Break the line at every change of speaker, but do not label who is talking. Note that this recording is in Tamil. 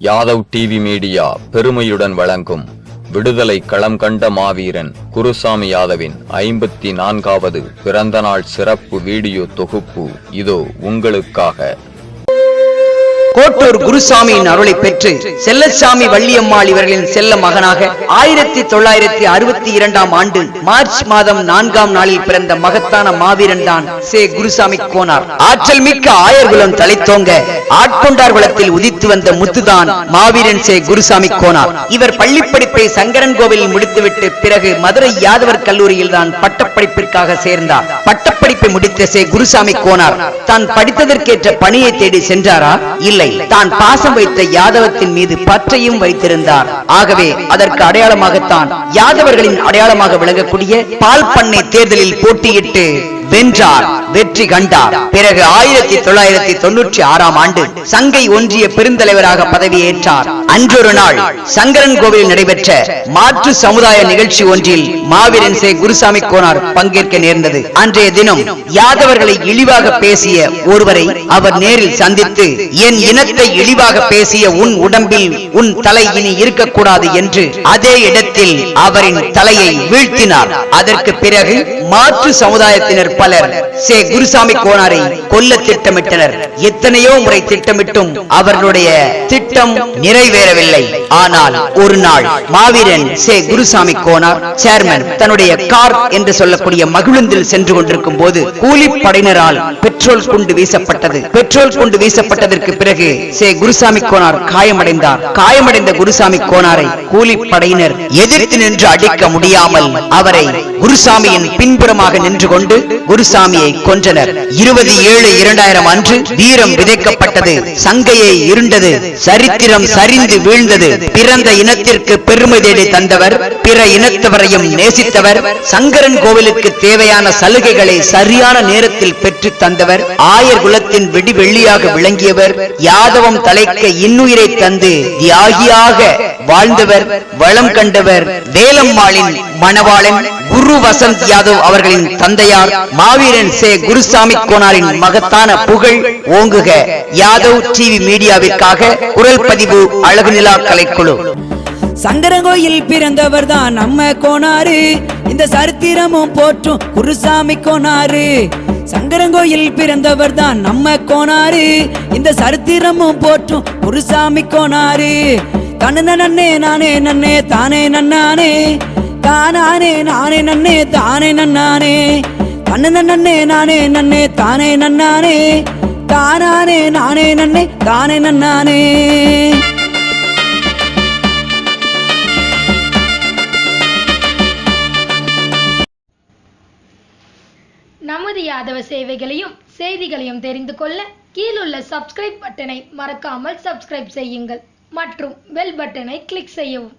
யாதவ் டிவி மீடியா பெருமையுடன் வழங்கும் விடுதலை களம் கண்ட மாவீரன் குருசாமி யாதவின் ஐம்பத்தி நான்காவது பிறந்தநாள் சிறப்பு வீடியோ தொகுப்பு இதோ உங்களுக்காக.
கோட்டூர் குருசாமியின் அருளை பெற்று செல்லசாமி வள்ளியம்மாள் இவர்களின் செல்ல மகனாக ஆயிரத்தி தொள்ளாயிரத்தி அறுபத்தி இரண்டாம் ஆண்டு மார்ச் மாதம் நான்காம் நாளில் பிறந்த மகத்தான மாவீரன் தான் சே குருசாமி கோனார். ஆற்றல் மிக்க ஆயர்குலம் தலைத்தோங்க ஆட்கொண்டார் குலத்தில் உதித்து வந்த முத்துதான் மாவீரன் சே குருசாமி கோனார். இவர் பள்ளிப்படிப்பை சங்கரன் கோவிலில் முடித்துவிட்டு பிறகு மதுரை யாதவர் கல்லூரியில் தான் பட்டப்படிப்பிற்காக சேர்ந்தார் பட்டப்படிப்பை முடித்த சே குருசாமி கோனார் தான் படித்ததற்கேற்ற பணியை தேடி சென்றாரா? இல்லை. தான் பாசம் வைத்த யாதவத்தின் மீது பற்றையும் வைத்திருந்தார். ஆகவே அதற்கு அடையாளமாகத்தான் யாதவர்களின் அடையாளமாக விளங்கக்கூடிய பால் பண்ணை தேர்தலில் போட்டியிட்டு வென்றார். வெற்றி கண்டார். பிறகு ஆயிரத்தி தொள்ளாயிரத்தி தொன்னூற்றி ஆறாம் ஆண்டு சங்கை ஒன்றிய பெருந்தலைவராக பதவியேற்றார். அன்றொரு நாள் சங்கரன் கோவிலில் நடைபெற்ற மாற்று சமுதாய நிகழ்ச்சி ஒன்றில் மாவீரன் சே குருசாமி கோனார் பங்கேற்க நேர்ந்தது. அன்றைய தினம் யாதவர்களை இழிவாக பேசிய ஒருவரை அவர் நேரில் சந்தித்து என் இனத்தை இழிவாக பேசிய உன் உடம்பில் உன் தலை இனி இருக்கக்கூடாது என்று அதே இடத்தில் அவரின் தலையை வீழ்த்தினார். அதற்கு பிறகு மாற்று சமுதாயத்தினர் பலர் சே குருசாமி கோனாரை கொல்ல திட்டமிட்டனர். எத்தனையோ முறை திட்டமிட்டும் அவர்களுடைய திட்டம் நிறைவேறவில்லை. ஆனால் ஒரு நாள் மாவீரன் சே. குருசாமி கோனார் சேர்மன் தன்னுடைய கார் என்று சொல்லக்கூடிய மகிழுந்தில் சென்று கொண்டிருக்கும் போது கூலிப்படையினரால் பெட்ரோல் குண்டு வீசப்பட்டது. பெட்ரோல் குண்டு வீசப்பட்டதற்கு பிறகு சே. குருசாமி கோனார் காயமடைந்தார். காயமடைந்த குருசாமி கோனாரை கூலிப்படையினர் எதிர்த்து நின்று அடிக்க முடியாமல் அவரை குருசாமியின் பின்புறமாக நின்று கொண்டு குருசாமியை கொன்றனர். இருபது ஏழு இரண்டாயிரம் அன்று வீரம் விதைக்கப்பட்டது. சங்கையை இருண்டது. சரித்திரம் சரிந்து வீழ்ந்தது. பிறந்த இனத்திற்கு பெருமை தேடி தந்தவர் பிற இனத்தவரையும் நேசித்தவர் சங்கரன் கோவிலுக்கு தேவையான சலுகைகளை சரியான நேரத்தில் பெற்று தந்தவர் ஆயர் குலத்தின் வெடி வெள்ளியாக விளங்கியவர் யாதவம் தலைக்க இன்னுயிரை தந்து தியாகியாக வாழ்ந்தவர் வளம் கண்டவர் வேலம்மாளின் மணவாளன் குரு வசந்த் யாதவ் அவர்களின் தந்தையார் மாவீரன் சே குருசாமி கோனாரின் மகத்தான புகழ் ஓங்குக. யாதவ் டிவி மீடியாவிற்காக குரல் பதிவு அழகு நிலா கலைக்குழு.
சங்கரங்கோயில் பிறந்தவர் தான் நம்ம கோனாரு இந்த சரித்திரமும் போற்றும் குருசாமி கோனாரு சங்கரங்கோயில் பிறந்தவர் தான் நம்ம கோனாரு இந்த சரித்திரமும் போற்றும் குருசாமி கோனாரு தன்னு நன்னே நானே நன்னே தானே நன்னானே. தானானே நானே நன்னே தானே நன்னானே. தன்னு நன்னே நானே நன்னே தானே நன்னானே. தானானே நானே நன்னே தானே நன்னானே.
நமது யாதவ சேவைகளையும் செய்திகளையும் தெரிந்து கொள்ள கீழுள்ள சப்ஸ்கிரைப் பட்டனை மறக்காமல் சப்ஸ்கிரைப் செய்யுங்கள். மற்றும் பெல் பட்டனை கிளிக் செய்யவும்.